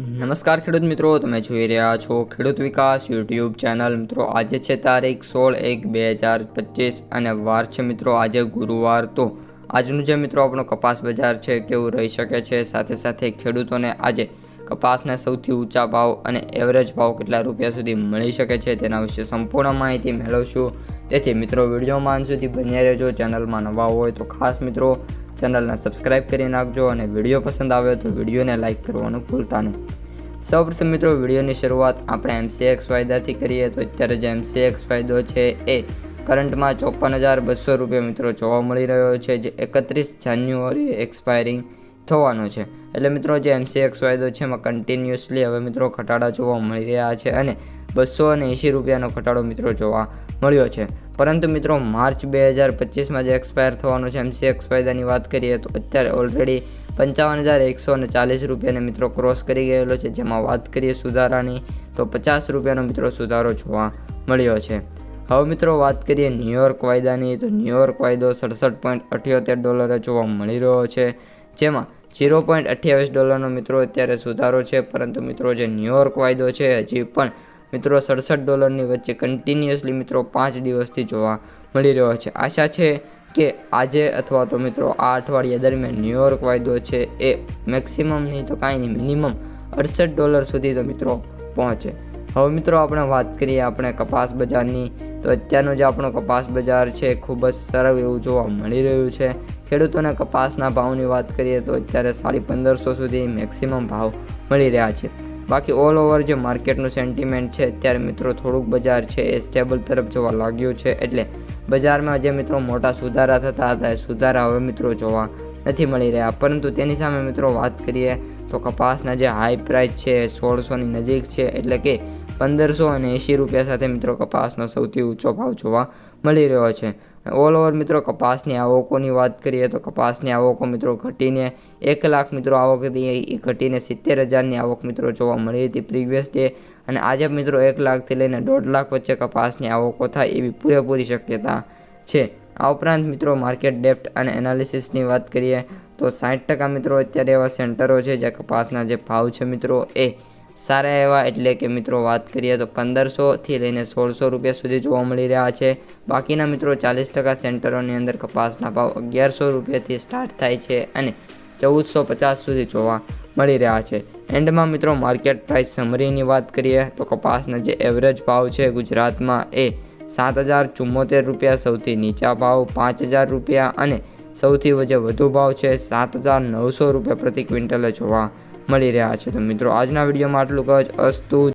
નમસ્કાર ખેડૂત મિત્રો, તમે જોઈ રહ્યા છો ખેડૂત વિકાસ યુટ્યુબ ચેનલ. મિત્રો, આજે છે તારીખ સોળ એક બે હજાર પચીસ અને વાર છે મિત્રો, આજે ગુરુવાર. તો આજનું જે મિત્રો આપણો કપાસ બજાર છે, કેવું રહી શકે છે? સાથે સાથે ખેડૂતોને આજે કપાસના સૌથી ઊંચા ભાવ અને એવરેજ ભાવ કેટલા રૂપિયા સુધી મળી શકે છે તેના વિશે સંપૂર્ણ માહિતી મેળવશું. તેથી મિત્રો વિડીયોમાં અંત સુધી બન્યા રહેજો. ચેનલમાં નવા હોય તો ખાસ મિત્રો ચેનલને સબસ્ક્રાઈબ કરી નાખજો અને વીડિયો પસંદ આવે તો વિડીયોને લાઇક કરવાનું ભૂલતા નહીં. સૌપ્રથમ મિત્રો, વિડીયોની શરૂઆત આપણે એમસીએક્સ ફાયદાથી કરીએ તો અત્યારે જે એમસીએક્સ ફાયદો છે એ કરંટમાં ચોપન હજાર બસો રૂપિયા મિત્રો જોવા મળી રહ્યો છે, જે એકત્રીસ જાન્યુઆરી એક્સપાયરિંગ થવાનો છે. એટલે મિત્રો જે એમસીએક્સ વાયદો છે એમાં કન્ટિન્યુઅસલી હવે મિત્રો ઘટાડા જોવા મળી રહ્યા છે અને બસો અને એંશી રૂપિયાનો ઘટાડો મિત્રો જોવા મળ્યો છે. પરંતુ મિત્રો માર્ચ બે હજાર પચીસમાં જે એક્સપાયર થવાનો છે એમસીએક્સ વાયદાની વાત કરીએ તો અત્યારે ઓલરેડી પંચાવન હજાર એકસો અને ચાલીસ રૂપિયાને મિત્રો ક્રોસ કરી ગયેલો છે. જેમાં વાત કરીએ સુધારાની તો પચાસ રૂપિયાનો મિત્રો સુધારો જોવા મળ્યો છે. હવે મિત્રો વાત કરીએ ન્યુયોર્ક વાયદાની તો ન્યુયોર્ક વાયદો સડસઠ પોઈન્ટ અઠ્યોતેર ડોલરે જોવા મળી રહ્યો છે. જેમાં ઝીરો પોઈન્ટ અઠ્યાવીસ ડોલરનો મિત્રો અત્યારે સુધારો છે, પરંતુ મિત્રો જે ન્યુયોર્ક વાયદો છે, હજી પણ મિત્રો સડસઠ ડોલરની વચ્ચે કન્ટિન્યુઅસલી મિત્રો પાંચ દિવસથી જોવા મળી રહ્યો છે. આશા છે કે આજે અથવા તો મિત્રો આ અઠવાડિયા દરમિયાન ન્યુયોર્ક વાયદો છે એ મેક્સિમમ નહીં તો કાંઈ નહીં મિનિમમ અડસઠ ડોલર સુધી તો મિત્રો પહોંચે. હવે મિત્રો આપણે વાત કરીએ આપણે કપાસ બજારની. તો અત્યારનો જે આપણો કપાસ બજાર છે, ખૂબ જ સરળ એવું જોવા મળી રહ્યું છે. ખેડૂતોને કપાસના ભાવની વાત કરીએ તો અત્યારે સાડી પંદરસો સુધી મેક્સિમમ ભાવ મળી રહ્યા છે. બાકી ઓલ ઓવર જે માર્કેટનું સેન્ટિમેન્ટ છે, અત્યારે મિત્રો થોડુંક બજાર છે એ સ્ટેબલ તરફ જોવા લાગ્યું છે એટલે બજારમાં જે મિત્રો મોટા સુધારા થતા હતા એ સુધારા હવે મિત્રો જોવા નથી મળી રહ્યા. પરંતુ તેની સામે મિત્રો વાત કરીએ તો કપાસના જે હાઈ પ્રાઇસ છે સોળસોની નજીક છે એટલે કે પંદરસો અને એંશી રૂપિયા સાથે મિત્રો કપાસનો સૌથી ઊંચો ભાવ જોવા મળી રહ્યો છે. ઓલ ઓવર મિત્રો કપાસની આવકોની વાત કરીએ તો કપાસની આવકો મિત્રો ઘટીને એક લાખ મિત્રો આવક હતી. એ ઘટીને સિત્તેર હજારની આવક મિત્રો જોવા મળી હતી પ્રીવિયસ ડે અને આજે મિત્રો એક લાખથી લઈને દોઢ લાખ વચ્ચે કપાસની આવકો થાય એવી પૂરેપૂરી શક્યતા છે. આ ઉપરાંત મિત્રો માર્કેટ ડેપ્ટ અને એનાલિસિસની વાત કરીએ તો સાઠ ટકા મિત્રો અત્યારે એવા સેન્ટરો છે જ્યાં કપાસના જે ભાવ છે મિત્રો એ સારા એવા એટલે કે મિત્રો વાત કરીએ તો પંદરસોથી લઈને સોળસો રૂપિયા સુધી જોવા મળી રહ્યા છે. બાકીના મિત્રો ચાલીસ ટકા સેન્ટરોની અંદર કપાસના ભાવ અગિયારસો રૂપિયાથી સ્ટાર્ટ થાય છે અને ચૌદસો પચાસ સુધી જોવા મળી રહ્યા છે. એન્ડમાં મિત્રો માર્કેટ પ્રાઇસ સમરીની વાત કરીએ તો કપાસના જે એવરેજ ભાવ છે ગુજરાતમાં એ સાત હજાર ચુમ્મોતેર રૂપિયા, સૌથી નીચા ભાવ પાંચ હજાર રૂપિયા અને સૌથી વધુ ભાવ છે સાત હજાર નવસો રૂપિયા પ્રતિ ક્વિન્ટલે જોવા મળી રહ્યા છે. તો મિત્રો આજના વિડીયોમાં આટલું જ. અસ્તુ